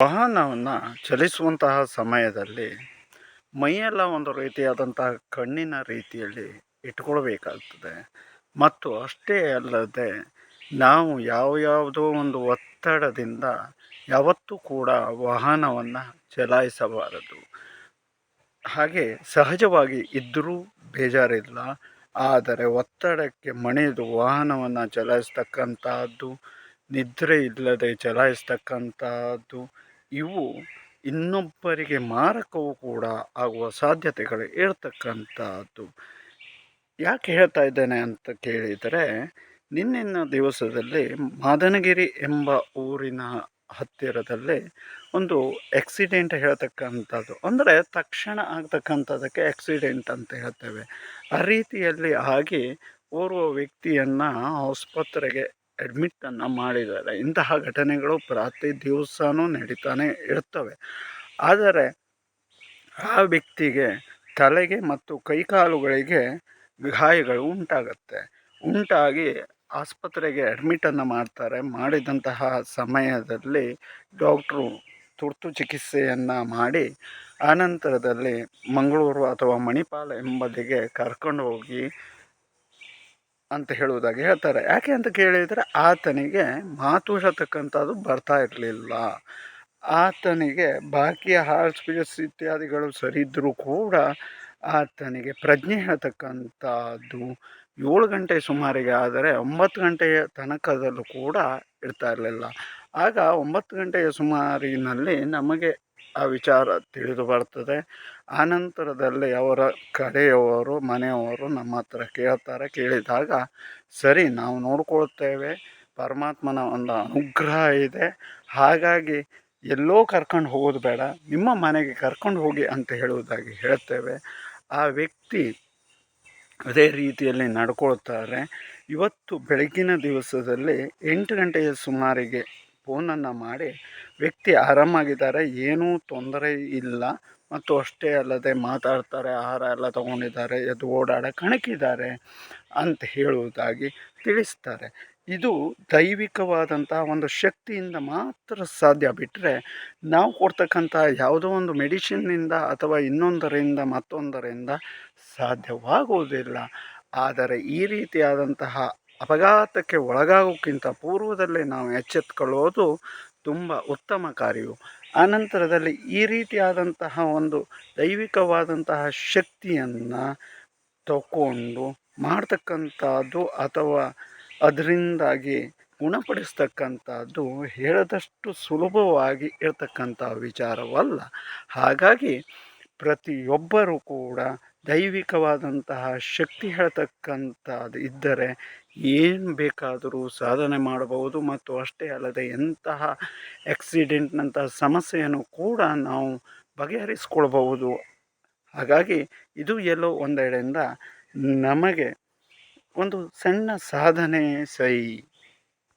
ವಾಹನವನ್ನು ಚಲಿಸುವಂತಹ ಸಮಯದಲ್ಲಿ ಮೈಯೆಲ್ಲ ಒಂದು ರೀತಿಯಾದಂತಹ ಕಣ್ಣಿನ ರೀತಿಯಲ್ಲಿ ಇಟ್ಕೊಳ್ಬೇಕಾಗ್ತದೆ. ಮತ್ತು ಅಷ್ಟೇ ಅಲ್ಲದೆ ನಾವು ಯಾವ ಯಾವುದೋ ಒಂದು ಒತ್ತಡದಿಂದ ಯಾವತ್ತೂ ಕೂಡ ವಾಹನವನ್ನು ಚಲಾಯಿಸಬಾರದು. ಹಾಗೆ ಸಹಜವಾಗಿ ಇದ್ದರೂ ಬೇಜಾರಿಲ್ಲ. ಆದರೆ ಒತ್ತಡಕ್ಕೆ ಮಣಿದು ವಾಹನವನ್ನು ಚಲಾಯಿಸ್ತಕ್ಕಂಥದ್ದು ನಿದ್ರೆ ಇಲ್ಲದೆ ಚಲಾಯಿಸ್ತಕ್ಕಂಥದ್ದು ಇವು ಇನ್ನೊಬ್ಬರಿಗೆ ಮಾರಕವೂ ಕೂಡ ಆಗುವ ಸಾಧ್ಯತೆಗಳು ಇರತಕ್ಕಂಥದ್ದು. ಯಾಕೆ ಹೇಳ್ತಾ ಇದ್ದೇನೆ ಅಂತ ಕೇಳಿದರೆ ನಿನ್ನಿನ ದಿವಸದಲ್ಲಿ ಮಾದನಗಿರಿ ಎಂಬ ಊರಿನ ಹತ್ತಿರದಲ್ಲಿ ಒಂದು ಆಕ್ಸಿಡೆಂಟ್ ಹೇಳ್ತಕ್ಕಂಥದ್ದು. ಅಂದರೆ ತಕ್ಷಣ ಆಗ್ತಕ್ಕಂಥದ್ದಕ್ಕೆ ಆಕ್ಸಿಡೆಂಟ್ ಅಂತ ಹೇಳ್ತೇವೆ. ಆ ರೀತಿಯಲ್ಲಿ ಆಗಿ ಓರ್ವ ವ್ಯಕ್ತಿಯನ್ನು ಆಸ್ಪತ್ರೆಗೆ ಅಡ್ಮಿಟ್ಟನ್ನು ಮಾಡಿದ್ದಾರೆ. ಇಂತಹ ಘಟನೆಗಳು ಪ್ರತಿ ದಿವಸನೂ ನಡೀತಾನೆ ಇರ್ತವೆ. ಆದರೆ ಆ ವ್ಯಕ್ತಿಗೆ ತಲೆಗೆ ಮತ್ತು ಕೈಕಾಲುಗಳಿಗೆ ಗಾಯಗಳು ಉಂಟಾಗುತ್ತೆ. ಉಂಟಾಗಿ ಆಸ್ಪತ್ರೆಗೆ ಅಡ್ಮಿಟನ್ನು ಮಾಡ್ತಾರೆ. ಮಾಡಿದಂತಹ ಸಮಯದಲ್ಲಿ ಡಾಕ್ಟ್ರು ತುರ್ತು ಚಿಕಿತ್ಸೆಯನ್ನು ಮಾಡಿ, ಆನಂತರದಲ್ಲಿ ಮಂಗಳೂರು ಅಥವಾ ಮಣಿಪಾಲ ಎಂಬಲ್ಲಿಗೆ ಕರ್ಕೊಂಡು ಹೋಗಿ ಅಂತ ಹೇಳುವುದಾಗಿ ಹೇಳ್ತಾರೆ. ಯಾಕೆ ಅಂತ ಕೇಳಿದರೆ ಆತನಿಗೆ ಮಾತು ಹೇಳ್ತಕ್ಕಂಥದ್ದು ಬರ್ತಾ ಇರಲಿಲ್ಲ. ಆತನಿಗೆ ಬಾಕಿಯ ಹಾರ್ಟ್ ಇತ್ಯಾದಿಗಳು ಸರಿ ಕೂಡ ಆತನಿಗೆ ಪ್ರಜ್ಞೆ ಹೇಳ್ತಕ್ಕಂಥದ್ದು ಏಳು ಗಂಟೆ ಸುಮಾರಿಗೆ, ಆದರೆ ಒಂಬತ್ತು ಗಂಟೆಯ ತನಕದಲ್ಲೂ ಕೂಡ ಇರ್ತಾ ಇರಲಿಲ್ಲ. ಆಗ ಒಂಬತ್ತು ಗಂಟೆಯ ಸುಮಾರಿನಲ್ಲಿ ನಮಗೆ ಆ ವಿಚಾರ ತಿಳಿದು ಬರ್ತದೆ. ಆನಂತರದಲ್ಲಿ ಅವರ ಕಡೆಯವರು, ಮನೆಯವರು ನಮ್ಮ ಹತ್ರ ಕೇಳ್ತಾರೆ. ಕೇಳಿದಾಗ, ಸರಿ, ನಾವು ನೋಡ್ಕೊಳ್ತೇವೆ. ಪರಮಾತ್ಮನ ಒಂದು ಅನುಗ್ರಹ ಇದೆ. ಹಾಗಾಗಿ ಎಲ್ಲೋ ಕರ್ಕೊಂಡು ಹೋಗೋದು ಬೇಡ. ನಿಮ್ಮ ಮನೆಗೆ ಕರ್ಕೊಂಡು ಹೋಗಿ ಅಂತ ಹೇಳುವುದಾಗಿ ಹೇಳ್ತೇವೆ. ಆ ವ್ಯಕ್ತಿ ಅದೇ ರೀತಿಯಲ್ಲಿ ನಡ್ಕೊಳ್ತಾರೆ. ಇವತ್ತು ಬೆಳಗಿನ ದಿವಸದಲ್ಲಿ ಎಂಟು ಗಂಟೆಯ ಸುಮಾರಿಗೆ ಫೋನನ್ನು ಮಾಡಿ ವ್ಯಕ್ತಿ ಆರಾಮಾಗಿದ್ದಾರೆ, ಏನೂ ತೊಂದರೆ ಇಲ್ಲ ಮತ್ತು ಅಷ್ಟೇ ಅಲ್ಲದೆ ಮಾತಾಡ್ತಾರೆ, ಆಹಾರ ಎಲ್ಲ ತಗೊಂಡಿದ್ದಾರೆ, ಎದ್ದು ಓಡಾಡ ಕಣಕಿದ್ದಾರೆ ಅಂತ ಹೇಳುವುದಾಗಿ ತಿಳಿಸ್ತಾರೆ. ಇದು ದೈವಿಕವಾದಂಥ ಒಂದು ಶಕ್ತಿಯಿಂದ ಮಾತ್ರ ಸಾಧ್ಯ. ಬಿಟ್ಟರೆ ನಾವು ಕೊಡ್ತಕ್ಕಂಥ ಯಾವುದೋ ಒಂದು ಮೆಡಿಷನ್ನಿಂದ ಅಥವಾ ಇನ್ನೊಂದರಿಂದ ಮತ್ತೊಂದರಿಂದ ಸಾಧ್ಯವಾಗುವುದಿಲ್ಲ ಆದರೆ ಈ ರೀತಿಯಾದಂತಹ ಅಪಘಾತಕ್ಕೆ ಒಳಗಾಗೋಕ್ಕಿಂತ ಪೂರ್ವದಲ್ಲೇ ನಾವು ಎಚ್ಚೆತ್ಕೊಳ್ಳೋದು ತುಂಬ ಉತ್ತಮ ಕಾರ್ಯವು. ಆನಂತರದಲ್ಲಿ ಈ ರೀತಿಯಾದಂತಹ ಒಂದು ದೈವಿಕವಾದಂತಹ ಶಕ್ತಿಯನ್ನು ತಗೊಂಡು ಮಾಡ್ತಕ್ಕಂಥದ್ದು ಅಥವಾ ಅದರಿಂದಾಗಿ ಗುಣಪಡಿಸ್ತಕ್ಕಂಥದ್ದು ಹೇಳದಷ್ಟು ಸುಲಭವಾಗಿ ಇರತಕ್ಕಂಥ ವಿಚಾರವಲ್ಲ. ಹಾಗಾಗಿ ಪ್ರತಿಯೊಬ್ಬರೂ ಕೂಡ ದೈವಿಕವಾದಂತಹ ಶಕ್ತಿ ಹೇಳ್ತಕ್ಕಂಥದ್ದು ಇದ್ದರೆ ಏನು ಬೇಕಾದರೂ ಸಾಧನೆ ಮಾಡಬಹುದು ಮತ್ತು ಅಷ್ಟೇ ಅಲ್ಲದೆ ಎಂತಹ ಆಕ್ಸಿಡೆಂಟ್ನಂತಹ ಸಮಸ್ಯೆಯನ್ನು ಕೂಡ ನಾವು ಬಗೆಹರಿಸ್ಕೊಳ್ಬಹುದು. ಹಾಗಾಗಿ ಇದು ಎಲ್ಲೋ ಒಂದೆಡೆಯಿಂದ ನಮಗೆ ಒಂದು ಸಣ್ಣ ಸಾಧನೆ ಸೈ.